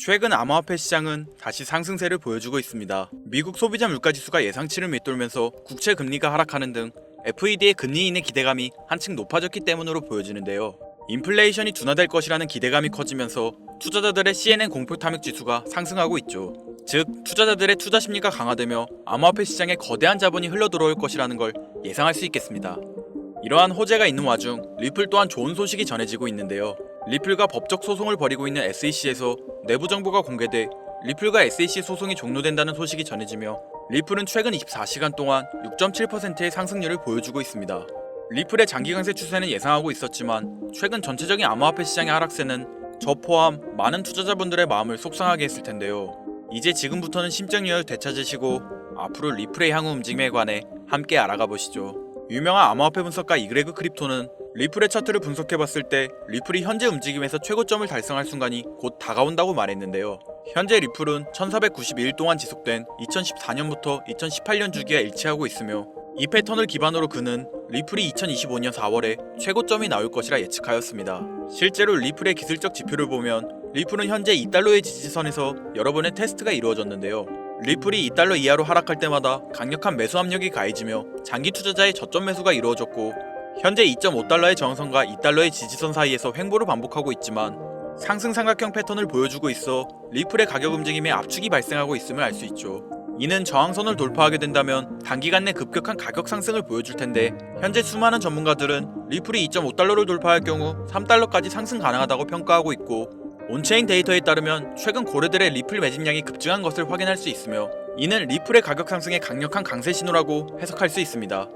최근 암호화폐 시장은 다시 상승세를 보여주고 있습니다. 미국 소비자 물가지수가 예상치를 밑돌면서 국채 금리가 하락하는 등 FED의 금리 인의 기대감이 한층 높아졌기 때문으로 보여지는데요. 인플레이션이 둔화될 것이라는 기대감이 커지면서 투자자들의 CNN 공포 탐욕 지수가 상승하고 있죠. 즉, 투자자들의 투자 심리가 강화되며 암호화폐 시장에 거대한 자본이 흘러들어올 것이라는 걸 예상할 수 있겠습니다. 이러한 호재가 있는 와중 리플 또한 좋은 소식이 전해지고 있는데요. 리플과 법적 소송을 벌이고 있는 SEC에서 내부 정보가 공개돼 리플과 SEC 소송이 종료된다는 소식이 전해지며 리플은 최근 24시간 동안 6.7%의 상승률을 보여주고 있습니다. 리플의 장기 강세 추세는 예상하고 있었지만 최근 전체적인 암호화폐 시장의 하락세는 저 포함 많은 투자자분들의 마음을 속상하게 했을 텐데요. 이제 지금부터는 심정력을 되찾으시고 앞으로 리플의 향후 움직임에 관해 함께 알아가 보시죠. 유명한 암호화폐 분석가 이그레그 크립토는 리플의 차트를 분석해봤을 때 리플이 현재 움직임에서 최고점을 달성할 순간이 곧 다가온다고 말했는데요. 현재 리플은 1491일 동안 지속된 2014년부터 2018년 주기와 일치하고 있으며 이 패턴을 기반으로 그는 리플이 2025년 4월에 최고점이 나올 것이라 예측하였습니다. 실제로 리플의 기술적 지표를 보면 리플은 현재 2달러의 지지선에서 여러 번의 테스트가 이루어졌는데요. 리플이 2달러 이하로 하락할 때마다 강력한 매수 압력이 가해지며 장기 투자자의 저점 매수가 이루어졌고 현재 2.5달러의 저항선과 2달러의 지지선 사이에서 횡보를 반복하고 있지만 상승 삼각형 패턴을 보여주고 있어 리플의 가격 움직임에 압축이 발생하고 있음을 알 수 있죠. 이는 저항선을 돌파하게 된다면 단기간 내 급격한 가격 상승을 보여줄 텐데 현재 수많은 전문가들은 리플이 2.5달러를 돌파할 경우 3달러까지 상승 가능하다고 평가하고 있고 온체인 데이터에 따르면 최근 고래들의 리플 매집량이 급증한 것을 확인할 수 있으며 이는 리플의 가격 상승의 강력한 강세 신호라고 해석할 수 있습니다.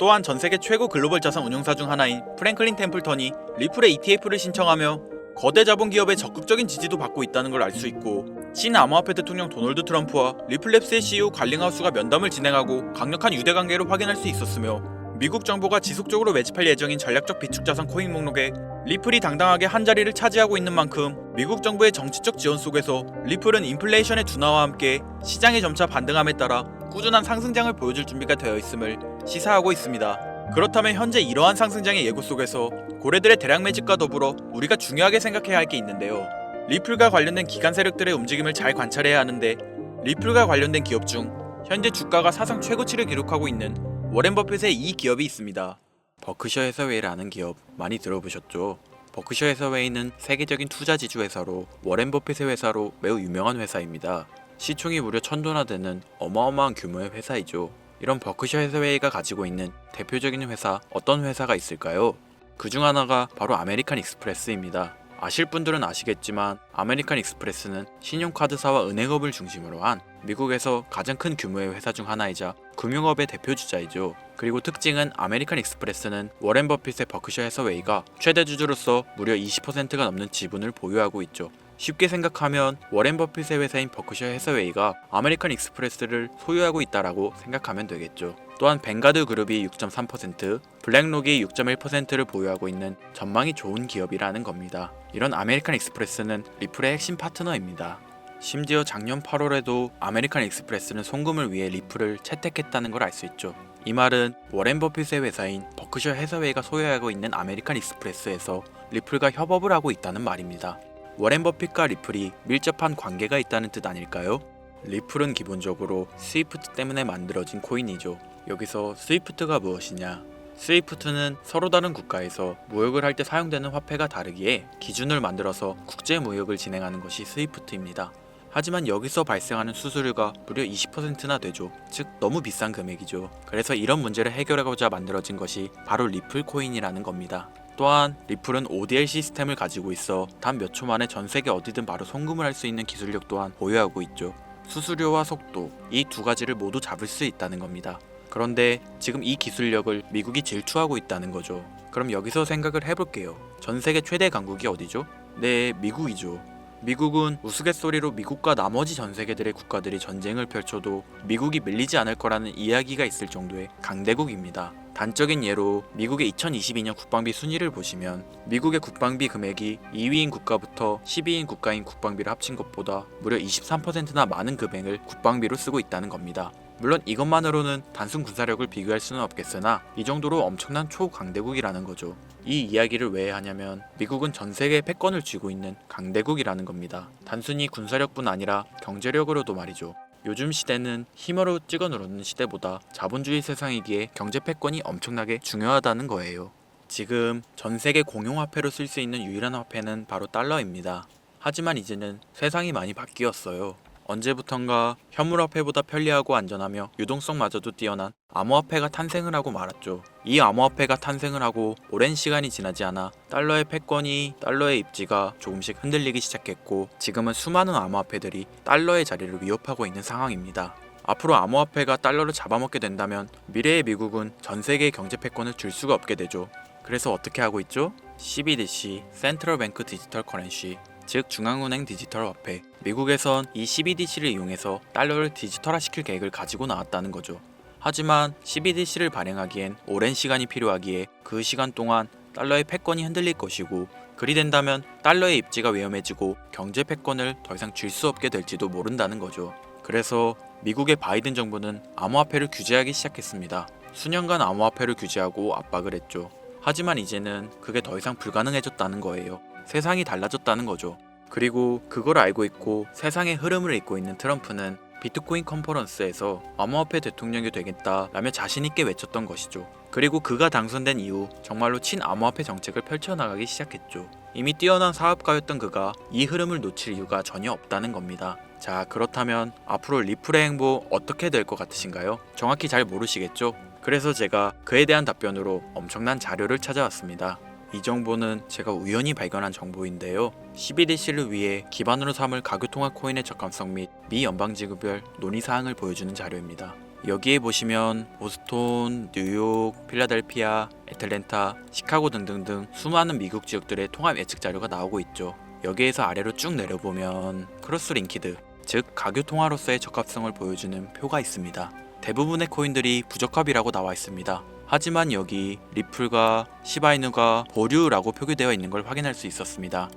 또한 전 세계 최고 글로벌 자산 운용사 중 하나인 프랭클린 템플턴이 리플의 ETF를 신청하며 거대 자본 기업의 적극적인 지지도 받고 있다는 걸 알 수 있고 친 암호화폐 대통령 도널드 트럼프와 리플랩스의 CEO 갈링하우스가 면담을 진행하고 강력한 유대 관계를 확인할 수 있었으며 미국 정부가 지속적으로 매집할 예정인 전략적 비축 자산 코인 목록에 리플이 당당하게 한 자리를 차지하고 있는 만큼 미국 정부의 정치적 지원 속에서 리플은 인플레이션의 둔화와 함께 시장의 점차 반등함에 따라 꾸준한 상승장을 보여줄 준비가 되어 있음을 시사하고 있습니다. 그렇다면 현재 이러한 상승장의 예고 속에서 고래들의 대량 매집과 더불어 우리가 중요하게 생각해야 할 게 있는데요. 리플과 관련된 기관 세력들의 움직임을 잘 관찰해야 하는데 리플과 관련된 기업 중 현재 주가가 사상 최고치를 기록하고 있는 워렌 버핏의 이 기업이 있습니다. 버크셔 해서웨이라는 기업 많이 들어보셨죠? 버크셔 해서웨이는 세계적인 투자 지주 회사로 워렌 버핏의 회사로 매우 유명한 회사입니다. 시총이 무려 천도나 되는 어마어마한 규모의 회사이죠. 이런 버크셔 해서웨이가 가지고 있는 대표적인 회사 어떤 회사가 있을까요? 그 중 하나가 바로 아메리칸 익스프레스입니다. 아실 분들은 아시겠지만 아메리칸 익스프레스는 신용카드사와 은행업을 중심으로 한 미국에서 가장 큰 규모의 회사 중 하나이자 금융업의 대표 주자이죠. 그리고 특징은 아메리칸 익스프레스는 워렌 버핏의 버크셔 해서웨이가 최대 주주로서 무려 20%가 넘는 지분을 보유하고 있죠. 쉽게 생각하면 워렌 버핏의 회사인 버크셔 해서웨이가 아메리칸 익스프레스를 소유하고 있다라고 생각하면 되겠죠. 또한 뱅가드 그룹이 6.3%, 블랙록이 6.1%를 보유하고 있는 전망이 좋은 기업이라는 겁니다. 이런 아메리칸 익스프레스는 리플의 핵심 파트너입니다. 심지어 작년 8월에도 아메리칸 익스프레스는 송금을 위해 리플을 채택했다는 걸 알 수 있죠. 이 말은 워렌 버핏의 회사인 버크셔 해서웨이가 소유하고 있는 아메리칸 익스프레스에서 리플과 협업을 하고 있다는 말입니다. 워렌 버핏과 리플이 밀접한 관계가 있다는 뜻 아닐까요? 리플은 기본적으로 스위프트 때문에 만들어진 코인이죠. 여기서 스위프트가 무엇이냐? 스위프트는 서로 다른 국가에서 무역을 할 때 사용되는 화폐가 다르기에 기준을 만들어서 국제 무역을 진행하는 것이 스위프트입니다. 하지만 여기서 발생하는 수수료가 무려 20%나 되죠. 즉 너무 비싼 금액이죠. 그래서 이런 문제를 해결하고자 만들어진 것이 바로 리플 코인이라는 겁니다. 또한 리플은 ODL 시스템을 가지고 있어 단 몇 초 만에 전 세계 어디든 바로 송금을 할 수 있는 기술력 또한 보유하고 있죠. 수수료와 속도 이 두 가지를 모두 잡을 수 있다는 겁니다. 그런데 지금 이 기술력을 미국이 질투하고 있다는 거죠. 그럼 여기서 생각을 해볼게요. 전 세계 최대 강국이 어디죠? 네, 미국이죠. 미국은 우스갯소리로 미국과 나머지 전 세계들의 국가들이 전쟁을 펼쳐도 미국이 밀리지 않을 거라는 이야기가 있을 정도의 강대국입니다. 단적인 예로 미국의 2022년 국방비 순위를 보시면 미국의 국방비 금액이 2위인 국가부터 10위인 국가인 국방비를 합친 것보다 무려 23%나 많은 금액을 국방비로 쓰고 있다는 겁니다. 물론 이것만으로는 단순 군사력을 비교할 수는 없겠으나 이 정도로 엄청난 초강대국이라는 거죠. 이 이야기를 왜 하냐면 미국은 전 세계 패권을 쥐고 있는 강대국이라는 겁니다. 단순히 군사력뿐 아니라 경제력으로도 말이죠. 요즘 시대는 힘으로 찍어 누르는 시대보다 자본주의 세상이기에 경제 패권이 엄청나게 중요하다는 거예요. 지금 전 세계 공용화폐로 쓸 수 있는 유일한 화폐는 바로 달러입니다. 하지만 이제는 세상이 많이 바뀌었어요. 언제부턴가 현물화폐보다 편리하고 안전하며 유동성마저도 뛰어난 암호화폐가 탄생을 하고 말았죠. 이 암호화폐가 탄생을 하고 오랜 시간이 지나지 않아 달러의 패권이 달러의 입지가 조금씩 흔들리기 시작했고 지금은 수많은 암호화폐들이 달러의 자리를 위협하고 있는 상황입니다. 앞으로 암호화폐가 달러를 잡아먹게 된다면 미래의 미국은 전 세계의 경제 패권을 줄 수가 없게 되죠. 그래서 어떻게 하고 있죠? CBDC, 센트럴 뱅크 디지털 커런시, 즉 중앙은행 디지털 화폐. 미국에선 이 CBDC를 이용해서 달러를 디지털화시킬 계획을 가지고 나왔다는 거죠. 하지만 CBDC를 발행하기엔 오랜 시간이 필요하기에 그 시간 동안 달러의 패권이 흔들릴 것이고 그리 된다면 달러의 입지가 위험해지고 경제 패권을 더 이상 줄 수 없게 될지도 모른다는 거죠. 그래서 미국의 바이든 정부는 암호화폐를 규제하기 시작했습니다. 수년간 암호화폐를 규제하고 압박을 했죠. 하지만 이제는 그게 더 이상 불가능해졌다는 거예요. 세상이 달라졌다는 거죠. 그리고 그걸 알고 있고 세상의 흐름을 읽고 있는 트럼프는 비트코인 컨퍼런스에서 암호화폐 대통령이 되겠다 라며 자신있게 외쳤던 것이죠. 그리고 그가 당선된 이후 정말로 친암호화폐 정책을 펼쳐나가기 시작했죠. 이미 뛰어난 사업가였던 그가 이 흐름을 놓칠 이유가 전혀 없다는 겁니다. 자, 그렇다면 앞으로 리플의 행보 어떻게 될 것 같으신가요? 정확히 잘 모르시겠죠? 그래서 제가 그에 대한 답변으로 엄청난 자료를 찾아왔습니다. 이 정보는 제가 우연히 발견한 정보인데요. CBDC를 위해 기반으로 삼을 가교통화 코인의 적합성 및 미 연방지구별 논의 사항을 보여주는 자료입니다. 여기에 보시면 보스톤, 뉴욕, 필라델피아, 애틀랜타, 시카고 등등등 수많은 미국 지역들의 통합 예측 자료가 나오고 있죠. 여기에서 아래로 쭉 내려보면 크로스 링키드, 즉 가교통화로서의 적합성을 보여주는 표가 있습니다. 대부분의 코인들이 부적합이라고 나와 있습니다. 하지만 여기 리플과 시바이누가 보류라고 표기되어 있는 걸 확인할 수 있었습니다.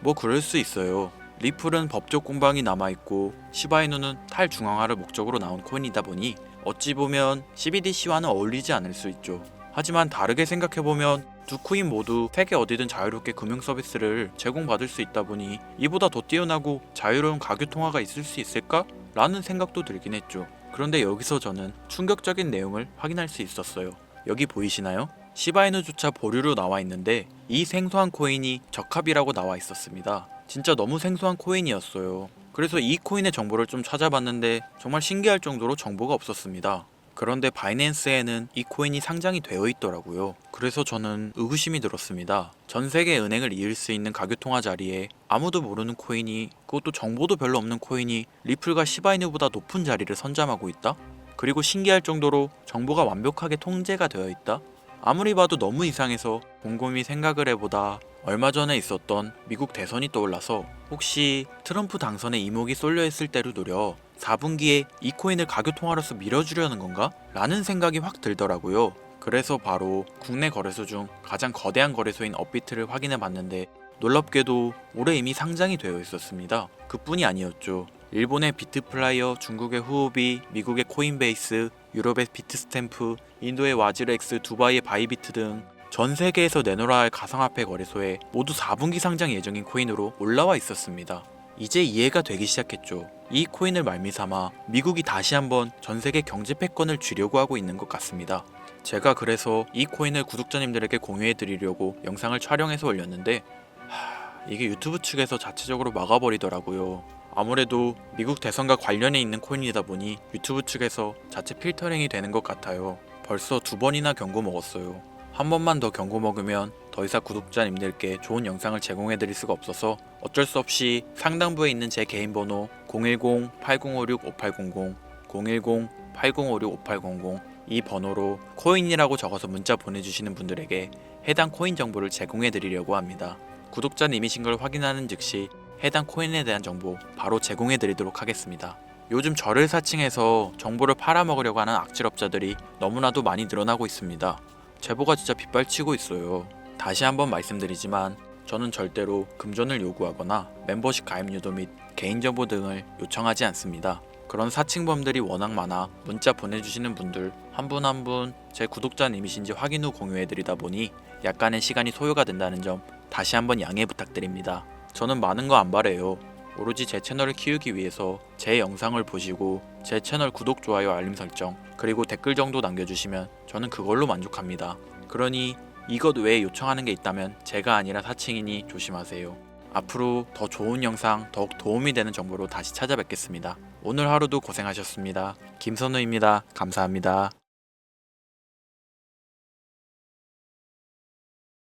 뭐 그럴 수 있어요. 리플은 법적 공방이 남아있고 시바이누는 탈중앙화를 목적으로 나온 코인이다 보니 어찌 보면 CBDC와는 어울리지 않을 수 있죠. 하지만 다르게 생각해보면 두 코인 모두 세계 어디든 자유롭게 금융 서비스를 제공받을 수 있다 보니 이보다 더 뛰어나고 자유로운 가교 통화가 있을 수 있을까? 라는 생각도 들긴 했죠. 그런데 여기서 저는 충격적인 내용을 확인할 수 있었어요. 여기 보이시나요? 시바이누조차 보류로 나와 있는데 이 생소한 코인이 적합이라고 나와 있었습니다. 진짜 너무 생소한 코인이었어요. 그래서 이 코인의 정보를 좀 찾아봤는데 정말 신기할 정도로 정보가 없었습니다. 그런데 바이낸스에는 이 코인이 상장이 되어 있더라고요. 그래서 저는 의구심이 들었습니다. 전 세계 은행을 이을 수 있는 가교통화 자리에 아무도 모르는 코인이 그것도 정보도 별로 없는 코인이 리플과 시바이누보다 높은 자리를 선점하고 있다? 그리고 신기할 정도로 정보가 완벽하게 통제가 되어 있다? 아무리 봐도 너무 이상해서 곰곰이 생각을 해보다 얼마 전에 있었던 미국 대선이 떠올라서 혹시 트럼프 당선에 이목이 쏠려 있을 때를 노려 4분기에 이 코인을 가교통화로서 밀어주려는 건가? 라는 생각이 확 들더라고요. 그래서 바로 국내 거래소 중 가장 거대한 거래소인 업비트를 확인해 봤는데 놀랍게도 올해 이미 상장이 되어 있었습니다. 그뿐이 아니었죠. 일본의 비트플라이어, 중국의 후오비, 미국의 코인베이스, 유럽의 비트스탬프, 인도의 와즈렉스, 두바이의 바이비트 등 전 세계에서 내놓아야 할 가상화폐 거래소에 모두 4분기 상장 예정인 코인으로 올라와 있었습니다. 이제 이해가 되기 시작했죠. 이 코인을 말미삼아 미국이 다시 한번 전 세계 경제 패권을 쥐려고 하고 있는 것 같습니다. 제가 그래서 이 코인을 구독자님들에게 공유해 드리려고 영상을 촬영해서 올렸는데 하, 이게 유튜브 측에서 자체적으로 막아버리더라고요. 아무래도 미국 대선과 관련해 있는 코인이다 보니 유튜브 측에서 자체 필터링이 되는 것 같아요. 벌써 두 번이나 경고 먹었어요. 한 번만 더 경고 먹으면 더 이상 구독자님들께 좋은 영상을 제공해 드릴 수가 없어서 어쩔 수 없이 상단부에 있는 제 개인 번호 010-8056-5800, 010-8056-5800 이 번호로 코인이라고 적어서 문자 보내주시는 분들에게 해당 코인 정보를 제공해 드리려고 합니다. 구독자님이신 걸 확인하는 즉시 해당 코인에 대한 정보 바로 제공해 드리도록 하겠습니다. 요즘 저를 사칭해서 정보를 팔아먹으려고 하는 악질업자들이 너무나도 많이 늘어나고 있습니다. 제보가 진짜 빗발치고 있어요. 다시 한번 말씀드리지만 저는 절대로 금전을 요구하거나 멤버십 가입 유도 및 개인정보 등을 요청하지 않습니다. 그런 사칭범들이 워낙 많아 문자 보내주시는 분들 한 분 한 분 제 구독자님이신지 확인 후 공유해드리다 보니 약간의 시간이 소요가 된다는 점 다시 한번 양해 부탁드립니다. 저는 많은 거 안 바래요. 오로지 제 채널을 키우기 위해서 제 영상을 보시고 제 채널 구독, 좋아요, 알림 설정 그리고 댓글 정도 남겨주시면 저는 그걸로 만족합니다. 그러니 이것 외에 요청하는 게 있다면 제가 아니라 사칭이니 조심하세요. 앞으로 더 좋은 영상, 더욱 도움이 되는 정보로 다시 찾아뵙겠습니다. 오늘 하루도 고생하셨습니다. 김선우입니다. 감사합니다.